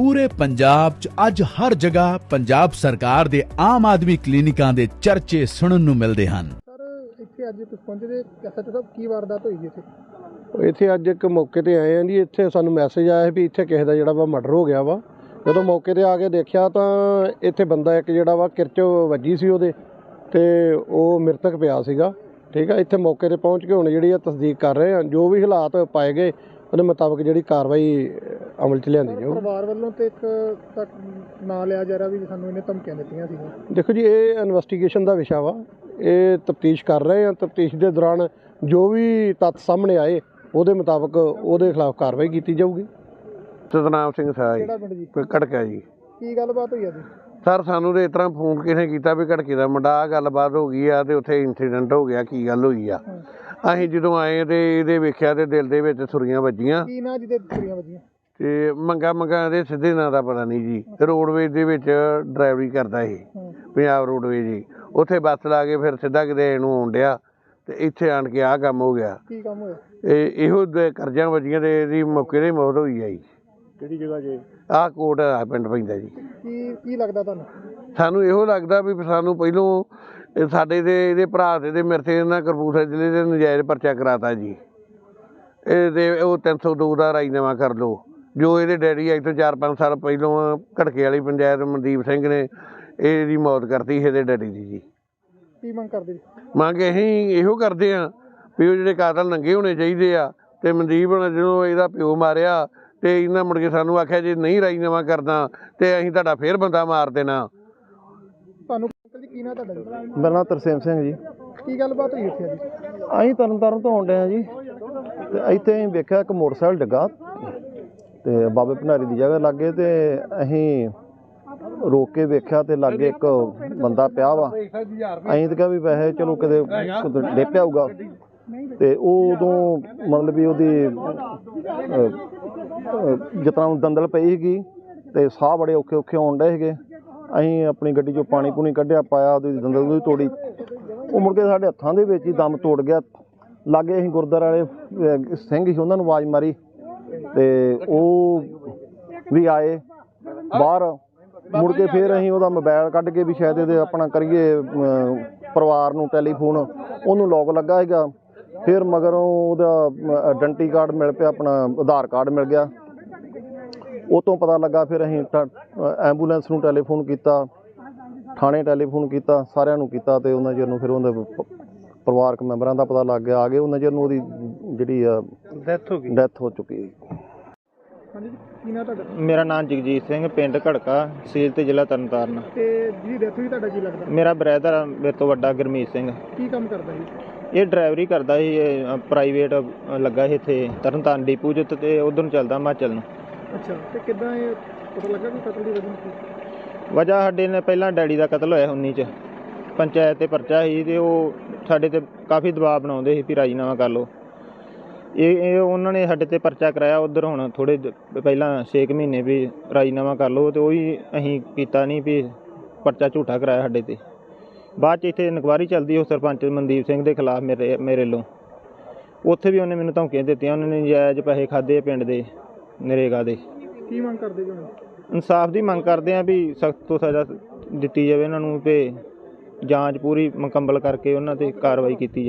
ਪੂਰੇ ਪੰਜਾਬ 'ਚ ਅੱਜ ਹਰ ਜਗ੍ਹਾ ਪੰਜਾਬ ਸਰਕਾਰ ਦੇ ਆਮ ਆਦਮੀ ਕਲੀਨਿਕਾਂ ਦੇ ਚਰਚੇ ਸੁਣਨ ਨੂੰ ਮਿਲਦੇ ਹਨ। ਸਰ ਇੱਥੇ ਅੱਜ ਤੁਸੀਂ ਪਹੁੰਚੇ ਐਸਐਚਓ ਸਾਹਿਬ ਕੀ ਵਾਰਦਾਤ ਹੋਈ ਜੀ ਇੱਥੇ? ਇੱਥੇ ਅੱਜ ਇੱਕ ਮੌਕੇ ਤੇ ਆਏ ਆ ਜੀ ਇੱਥੇ ਸਾਨੂੰ ਮੈਸੇਜ ਆਇਆ ਵੀ ਇੱਥੇ ਕਿਸੇ ਦਾ ਜਿਹੜਾ ਵਾ ਮਰਡਰ ਹੋ ਗਿਆ ਵਾ। ਜਦੋਂ ਮੌਕੇ ਤੇ ਆ ਕੇ ਦੇਖਿਆ ਤਾਂ ਇੱਥੇ ਬੰਦਾ ਇੱਕ ਜਿਹੜਾ ਵਾ ਕਿਰਚ ਵੱਜੀ ਸੀ ਉਹਦੇ ਤੇ ਉਹ ਮ੍ਰਿਤਕ ਪਿਆ ਸੀਗਾ। ਠੀਕ ਆ ਇੱਥੇ ਮੌਕੇ ਤੇ ਪਹੁੰਚ ਕੇ ਹੁਣ ਜਿਹੜੀ ਆ ਤਸਦੀਕ ਕਰ ਰਹੇ ਆ। ਜੋ ਵੀ ਹਾਲਾਤ ਪਾਏ ਗਏ ਉਹਦੇ ਮੁਤਾਬਕ ਜਿਹੜੀ ਕਾਰਵਾਈ ਅਮਲ 'ਚ ਲਿਆਂਦੀ ਜਾਊ। ਪਰਿਵਾਰ ਵੱਲੋਂ ਤੇ ਇੱਕ ਤੱਕ ਨਾਂ ਲਿਆ ਜਾ ਰਿਹਾ ਵੀ ਸਾਨੂੰ ਇਹਨੇ ਧਮਕੀਆਂ ਦਿੱਤੀਆਂ ਸੀਗੀਆਂ। ਦੇਖੋ ਜੀ ਇਹ ਇਨਵੈਸਟੀਗੇਸ਼ਨ ਦਾ ਵਿਸ਼ਾ ਵਾ। ਇਹ ਤਫਤੀਸ਼ ਕਰ ਰਹੇ ਆ। ਤਫਤੀਸ਼ ਦੇ ਦੌਰਾਨ ਜੋ ਵੀ ਤੱਥ ਸਾਹਮਣੇ ਆਏ ਉਹਦੇ ਮੁਤਾਬਕ ਉਹਦੇ ਖਿਲਾਫ ਕਾਰਵਾਈ ਕੀਤੀ ਜਾਊਗੀ। ਸਤਨਾਮ ਸਿੰਘ ਸਾਹ ਕਿਹੜਾ ਪਿੰਡ ਜੀ? ਕੜਕਾ ਜੀ? ਕੀ ਗੱਲਬਾਤ ਹੋਈ ਅੱਜ ਸਰ ਸਾਨੂੰ ਤੇ ਇਸ ਤਰ੍ਹਾਂ ਫੋਨ ਕਿਸੇ ਕੀਤਾ ਵੀ ਘੜਕੇ ਦਾ ਮੁੰਡਾ ਗੱਲਬਾਤ ਹੋ ਗਈ ਆ ਤੇ ਉੱਥੇ ਇਨਸੀਡੈਂਟ ਹੋ ਗਿਆ ਕੀ ਗੱਲ ਹੋਈ ਆ? ਅਸੀਂ ਜਦੋਂ ਆਏ ਤੇ ਇਹਦੇ ਵੇਖਿਆ ਤੇ ਦਿਲ ਦੇ ਵਿੱਚ ਸੁਰੀਆਂ ਵੱਜੀਆਂ। ਕੀ ਨਾਂ ਜਿਹਦੇ ਕੁੜੀਆਂ ਵੱਜੀਆਂ? ਤੇ ਮੰਗਾ ਮੰਗਾ ਦੇ ਸਿੱਧੇ ਨਾਂ ਦਾ ਪਤਾ ਨਹੀਂ ਜੀ। ਰੋਡਵੇਜ ਦੇ ਵਿੱਚ ਡਰਾਈਵਰੀ ਕਰਦਾ ਸੀ ਹੂੰ। ਪੰਜਾਬ ਰੋਡਵੇਜ ਜੀ ਉੱਥੇ ਬੱਸ ਲਾ ਕੇ ਫਿਰ ਸਿੱਧਾ ਕਿਤੇ ਇਹਨੂੰ ਆਉਣ ਡਿਆ ਤੇ ਇੱਥੇ ਆਣ ਕੇ ਆਹ ਕੰਮ ਹੋ ਗਿਆ। ਕੀ ਕੰਮ ਹੋਇਆ? ਇਹ ਇਹੋ ਦੇ ਕਰਜ਼ਿਆਂ ਵੱਜੀਆਂ ਤੇ ਇਹਦੀ ਮੌਕੇ ਤੇ ਹੀ ਮੌਤ ਹੋਈ ਆ ਜੀ। ਕਿਹੜੀ ਜਗ੍ਹਾ ਜੇ? ਆਹ ਕੋਟ ਆ ਪਿੰਡ ਪੈਂਦਾ ਜੀ। ਕੀ ਕੀ ਲੱਗਦਾ ਤੁਹਾਨੂੰ? ਸਾਨੂੰ ਇਹੋ ਲੱਗਦਾ ਵੀ ਸਾਨੂੰ ਪਹਿਲੋਂ ਇਹ ਸਾਡੇ ਤੇ ਇਹਦੇ ਭਰਾ ਤੇ ਤੇ ਮੇਰੇ ਤੇ ਇਹਨਾਂ ਕਰਪੂਰਥਲੇ ਜ਼ਿਲ੍ਹੇ ਦੇ ਨਜਾਇਜ਼ ਪਰਚਾ ਕਰਾਤਾ ਜੀ। ਇਹ ਤੇ ਉਹ 302 ਦਾ ਰਾਜੀਨਾਮਾ ਕਰ ਲਓ। ਜੋ ਇਹਦੇ ਡੈਡੀ ਅੱਜ ਤੋਂ 4-5 ਸਾਲ ਪਹਿਲੋਂ ਘੜਕੇ ਵਾਲੀ ਪੰਚਾਇਤ ਮਨਦੀਪ ਸਿੰਘ ਨੇ ਇਹਦੀ ਮੌਤ ਕਰਤੀ ਇਹਦੇ ਡੈਡੀ ਦੀ ਜੀ। ਕੀ ਮੰਗ ਕਰਦੇ ਮੰਗ ਅਸੀਂ ਇਹੋ ਕਰਦੇ ਆ ਵੀ ਉਹ ਜਿਹੜੇ ਕਾਤਲ ਨੰਗੇ ਹੋਣੇ ਚਾਹੀਦੇ ਆ ਤੇ ਮਨਦੀਪ ਹੁਣ ਜਦੋਂ ਇਹਦਾ ਪਿਓ ਮਾਰਿਆ ਤੇ ਇਹਨਾਂ ਮੁੜ ਕੇ ਸਾਨੂੰ ਆਖਿਆ ਜੇ ਨਹੀਂ ਰਾਜੀਨਾਮਾ ਕਰਦਾ ਤੇ ਅਸੀਂ ਤੁਹਾਡਾ ਫੇਰ ਬੰਦਾ ਮਾਰ ਦੇਣਾ। ਜੀ ਕੀ ਨਾਂ ਤੁਹਾਡਾ ਜੀ? ਮੇਰਾ ਨਾਮ ਤਰਸੇਮ ਸਿੰਘ ਜੀ। ਕੀ ਗੱਲਬਾਤ ਹੋਈ ਇੱਥੇ ਅੱਜ? ਅਸੀਂ ਤਰਨ ਤਾਰਨ ਤੋਂ ਆਉਂਦੇ ਆ ਜੀ। ਤੇ ਇੱਥੇ ਅਸੀਂ ਵੇਖਿਆ ਇੱਕ ਮੋਟਰਸਾਈਕਲ ਡਿੱਗਾ ਤੇ ਬਾਬੇ ਭੰਡਾਰੀ ਦੀ ਜਗ੍ਹਾ ਲੱਗੇ ਤੇ ਅਸੀਂ ਰੋਕ ਕੇ ਵੇਖਿਆ ਤੇ ਲਾਗੇ ਇੱਕ ਬੰਦਾ ਪਿਆ ਵਾ। ਅਸੀਂ ਤਾਂ ਕਿਹਾ ਵੀ ਵੈਸੇ ਚਲੋ ਕਿਤੇ ਕਿਤੇ ਡਿੱਗ ਪਿਆ ਹੋਊਗਾ ਤੇ ਉਹ ਉਦੋਂ ਮਤਲਬ ਵੀ ਉਹਦੀ ਅਹ, ਅਹ, ਜਿਸ ਤਰ੍ਹਾਂ ਦੰਦਲ ਪਈ ਸੀਗੀ ਤੇ ਸਾਹ ਬੜੇ ਔਖੇ ਔਖੇ ਆਉਣ ਡਏ ਸੀਗੇ। ਅਸੀਂ ਆਪਣੀ ਗੱਡੀ 'ਚੋਂ ਪਾਣੀ ਪੂਣੀ ਕੱਢਿਆ, ਪਾਇਆ ਉਹਦੀ ਦੰਦਲ ਦੀ ਤੋੜੀ। ਉਹ ਮੁੜ ਕੇ ਸਾਡੇ ਹੱਥਾਂ ਦੇ ਵਿੱਚ ਹੀ ਦਮ ਤੋੜ ਗਿਆ। ਲਾਗੇ ਅਸੀਂ ਗੁਰਦੁਆਰੇ ਵਾਲੇ ਸਿੰਘ ਸੀ, ਉਹਨਾਂ ਨੂੰ ਆਵਾਜ਼ ਮਾਰੀ। ਤੇ ਉਹ ਵੀ ਆਏ। ਬਾਹਰ ਮੁੜ ਕੇ ਫਿਰ ਅਸੀਂ ਉਹਦਾ ਮੋਬਾਈਲ ਕੱਢ ਕੇ ਵੀ ਸ਼ਾਇਦ ਇਹਦੇ ਆਪਣਾ ਕਰੀਏ ਪਰਿਵਾਰ ਨੂੰ ਟੈਲੀਫੋਨ। ਉਹਨੂੰ ਲੋਕ ਲੱਗਾ ਹੈਗਾ ਫਿਰ ਮਗਰੋਂ ਉਹਦਾ ਆਇਡੈਂਟੀ ਕਾਰਡ ਮਿਲ ਪਿਆ, ਆਪਣਾ ਆਧਾਰ ਕਾਰਡ ਮਿਲ ਗਿਆ। ਉਹ ਤੋਂ ਪਤਾ ਲੱਗਾ ਫਿਰ ਅਸੀਂ ਐਂਬੂਲੈਂਸ ਨੂੰ ਟੈਲੀਫੋਨ ਕੀਤਾ ਥਾਣੇ ਟੈਲੀਫੋਨ ਕੀਤਾ ਸਾਰਿਆਂ ਨੂੰ ਕੀਤਾ ਤੇ ਉਹਨਾਂ ਚਿਰ ਨੂੰ ਫਿਰ ਉਹਦੇ ਪਰਿਵਾਰਕ ਮੈਂਬਰਾਂ ਦਾ ਪਤਾ ਲੱਗ ਗਿਆ। ਆ ਗਏ ਉਹਨਾਂ ਚਿਰ ਨੂੰ ਉਹਦੀ ਜਿਹੜੀ ਆ ਡੈਥ ਹੋ ਗਈ। ਡੈਥ ਹੋ ਚੁੱਕੀ ਹੈ। ਮੇਰਾ ਨਾਮ ਜਗਜੀਤ ਸਿੰਘ ਪਿੰਡ ਘੜਕਾ ਤਹਿਸੀਲ ਤੇ ਜ਼ਿਲ੍ਹਾ ਤਰਨਤਾਰਨ। ਤੇ ਜਿਹਦੀ ਡੈਥ ਹੋਈ ਤੁਹਾਡਾ ਕੀ ਲੱਗਦਾ? ਮੇਰਾ ਬ੍ਰਦਰ ਮੇਰੇ ਤੋਂ ਵੱਡਾ ਗੁਰਮੀਤ ਸਿੰਘ। ਕੀ ਕੰਮ ਕਰਦਾ ਜੀ ਇਹ ਡਰਾਈਵਰੀ ਕਰਦਾ ਸੀ ਪ੍ਰਾਈਵੇਟ ਲੱਗਾ ਸੀ ਇੱਥੇ ਤਰਨਤਾਰਨ ਡਿਪੂ 'ਚ ਤੇ ਉਧਰ ਨੂੰ ਚੱਲਦਾ ਹਿਮਾਚਲ ਨੂੰ। ਅੱਛਾ, ਤੇ ਕਿੱਦਾਂ ਇਹ ਪਤਾ ਲੱਗਾ ਕਿ ਕਤਲ ਦੀ ਵਜ੍ਹਾ ਕੀ ਵਜ੍ਹਾ ਸਾਡੇ ਨੇ ਪਹਿਲਾਂ ਡੈਡੀ ਦਾ ਕਤਲ ਹੋਇਆ 19 ਚ। ਪੰਚਾਇਤ ਤੇ ਪਰਚਾ ਸੀ ਤੇ ਉਹ ਸਾਡੇ ਤੇ ਕਾਫੀ ਦਬਾਅ ਬਣਾਉਂਦੇ ਸੀ ਵੀ ਰਾਜੀਨਾਮਾ ਕਰ ਲਓ। ਇਹ ਇਹ ਉਹਨਾਂ ਨੇ ਸਾਡੇ ਤੇ ਪਰਚਾ ਕਰਾਇਆ, ਉਧਰ ਹੁਣ ਥੋੜੇ ਪਹਿਲਾਂ 6 ਮਹੀਨੇ ਵੀ ਰਾਜੀਨਾਮਾ ਕਰ ਲਓ ਤੇ ਉਹ ਵੀ ਅਸੀਂ ਕੀਤਾ ਨਹੀਂ ਵੀ ਪਰਚਾ ਝੂਠਾ ਕਰਾਇਆ ਸਾਡੇ ਤੇ। ਬਾਅਦ ਚ ਇੱਥੇ ਇਨਕੁਆਰੀ ਚੱਲਦੀ ਉਹ ਸਰਪੰਚ ਮਨਦੀਪ ਸਿੰਘ ਦੇ ਖਿਲਾਫ ਮੇਰੇ ਮੇਰੇ ਵੱਲੋਂ। ਉੱਥੇ ਵੀ ਉਹਨੇ ਮੈਨੂੰ ਧਮਕੀਆਂ ਦਿੱਤੀਆਂ, ਉਹਨਾਂ ਨੇ ਜਾਇਜ਼ ਪੈਸੇ ਖਾਦੇ ਪਿੰਡ ਦੇ। ਨਰੇਗਾ ਦੇ। ਕੀ ਮੰਗ ਕਰਦੇ ਜੀ ਹੁਣ? ਇਨਸਾਫ ਦੀ ਮੰਗ ਕਰਦੇ ਆ ਵੀ ਸਖਤ ਤੋਂ ਸਜ਼ਾ ਦਿੱਤੀ ਜਾਵੇ ਉਹਨਾਂ ਨੂੰ ਤੇ ਜਾਂਚ ਪੂਰੀ ਮੁਕੰਮਲ ਕਰਕੇ ਉਹਨਾਂ ਤੇ ਕਾਰਵਾਈ ਕੀਤੀ ਜਾਵੇ।